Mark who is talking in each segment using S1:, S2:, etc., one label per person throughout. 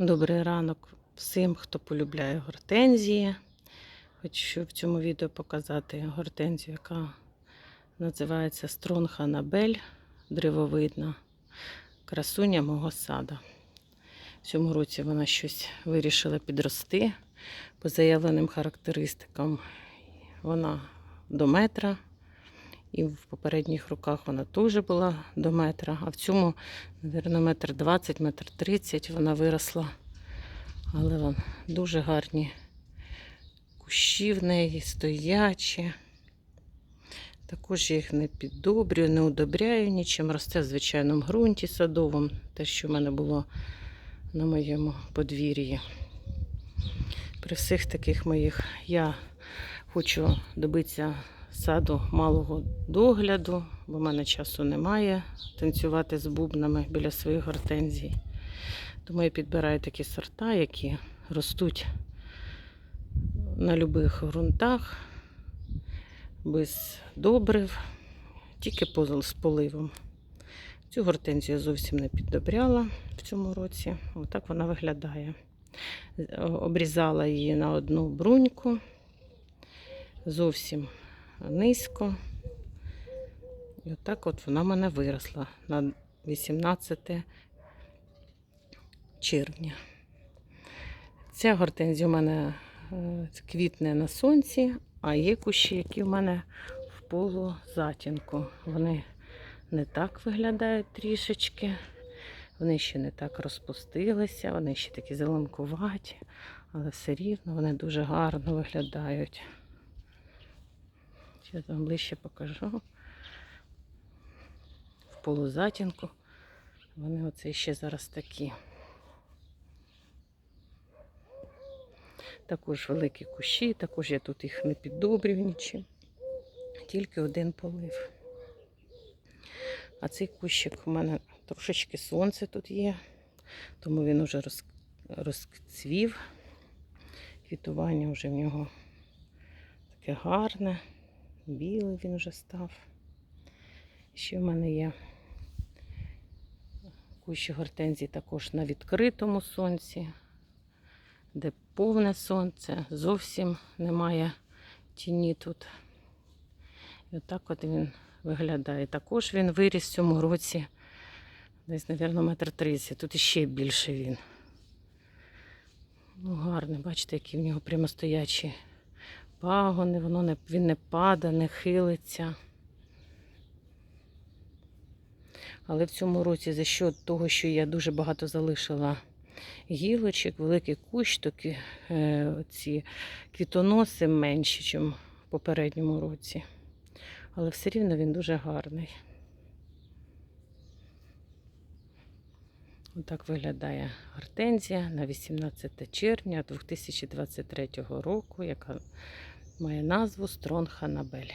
S1: Добрий ранок всім, хто полюбляє гортензії. Хочу в цьому відео показати гортензію, яка називається Стронг Анабель, древовидна, красуня мого сада. В цьому році вона щось вирішила підрости. По заявленим характеристикам вона до метра. І в попередніх роках вона теж була до метра, а в цьому, мабуть, метр 20, метр 30 вона виросла. Але вон дуже гарні кущі в неї, стоячі. Також я їх не піддобрюю, не удобряю нічим. Росте в звичайному ґрунті садовому, те, що в мене було на моєму подвір'ї. При всіх таких моїх я хочу добитися саду малого догляду, бо в мене часу немає танцювати з бубнами біля своїх гортензій. Тому я підбираю такі сорта, які ростуть на будь-яких ґрунтах, без добрив, тільки позол з поливом. Цю гортензію я зовсім не піддобряла в цьому році. Отак вона виглядає. Обрізала її на одну бруньку, зовсім низько. І отак от вона в мене виросла на 18 червня. Ця гортензія у мене е, квітне на сонці, а є кущі, які в мене в полузатінку. Вони не так виглядають трішечки. Вони ще не так розпустилися, вони ще такі зеленкуваті, але все рівно вони дуже гарно виглядають. Зараз вам ближче покажу. В полузатінку. Вони оце ще зараз такі. Також великі кущі, також я тут їх не піддобрюю нічим. Тільки один полив. А цей кущик у мене трошечки сонце тут є, тому він вже роз, розцвів. Квітування вже в нього таке гарне, білий він вже став. Ще в мене є кущі гортензії також на відкритому сонці, де повне сонце, зовсім немає тіні тут. І отак от він виглядає. Також він виріс в цьому році десь, мабуть, метр тридцять. Тут іще більше він. Ну, гарний, бачите, які в нього прямостоячі пагони, воно не, він не падає, не хилиться. Але в цьому році за що того, що я дуже багато залишила гілочок, великий кущ, такі е, ці квітоноси менші, ніж в попередньому році. Але все рівно він дуже гарний. Отак виглядає гортензія на 18 червня 2023 року, яка має назву Стронха Набель.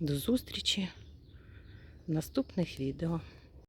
S1: До зустрічі в наступних відео.